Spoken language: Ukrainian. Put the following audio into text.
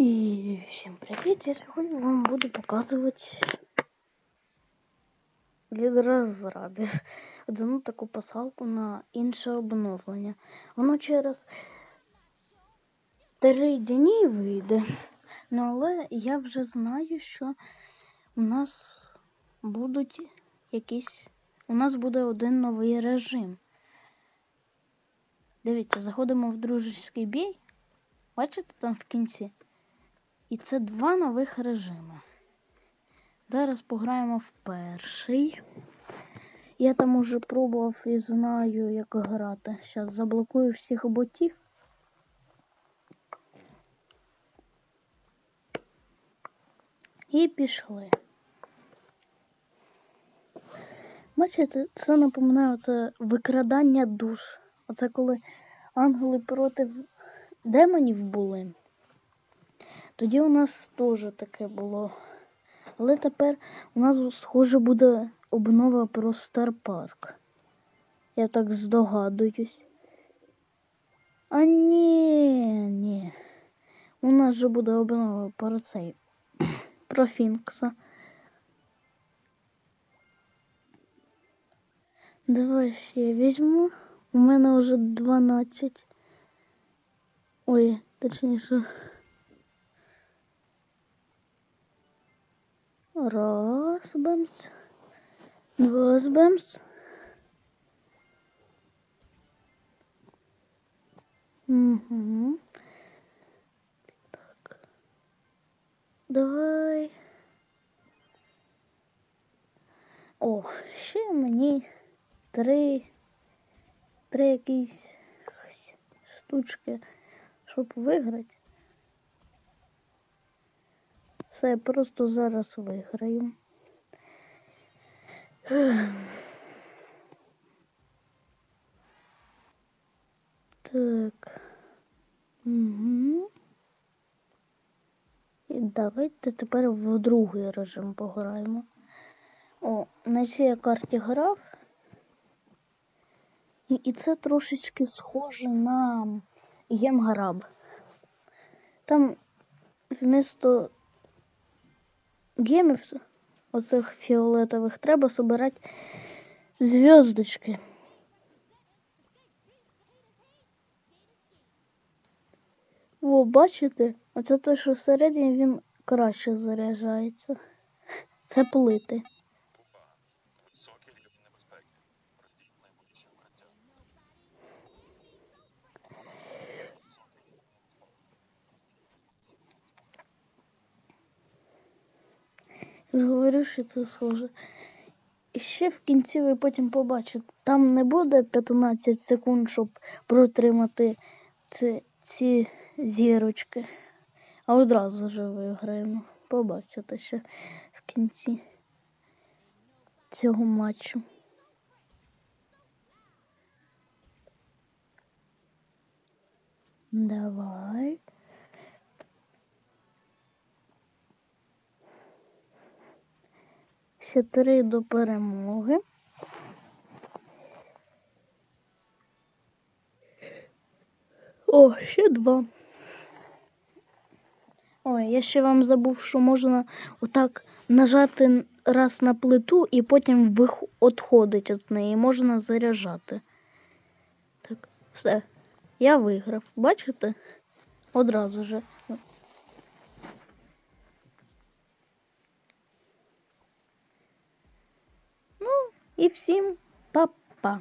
І всім привіт! Я сьогодні вам буду показувати лідера розрабів. Одну таку посилку на інше обновлення. Воно через три дні вийде. Ну, але я вже знаю, що у нас будуть якісь. У нас буде один новий режим. Дивіться, заходимо в дружеський бій. Бачите там в кінці? І це два нових режими. Зараз пограємо в перший. Я там уже пробував і знаю, як грати. Зараз заблокую всіх ботів. І пішли. Бачите, це напоминає це викрадання душ. Оце коли ангели проти демонів були. Тоді у нас теж таке було. Але тепер у нас, схоже, буде обнова про Стар Парк. Я так здогадуюсь. А ні, ні. У нас же буде обнова про цей. Про Фінкса. Давай ще візьму. У мене вже 12. Ой, точніше. Раз бемс. Два бемс. Угу. Так. Давай. О, ще мені три. Три якісь штучки, щоб виграти. Все, я просто зараз виграю. Так. Угу. І давайте тепер в другий режим пограємо. О, на цій карті грав. І, і це трошечки схоже на Гемгараб. Там вмісто гемів оцих фіолетових треба собирати зв'язочки. О, бачите? Оце те, що всередині він краще заряджається. Це плити. Ж говорю, що це схоже. І ще в кінці ви потім побачите, там не буде 15 секунд, щоб протримати ці, ці зірочки. А одразу вже виграємо. Побачите ще в кінці цього матчу. Давай. Ще три до перемоги. О, ще два. Ой, я ще вам забув, що можна отак нажати раз на плиту і потім відходить від неї. Можна заряджати. Так, все. Я виграв. Бачите? Одразу же. Ну, і всім па-па.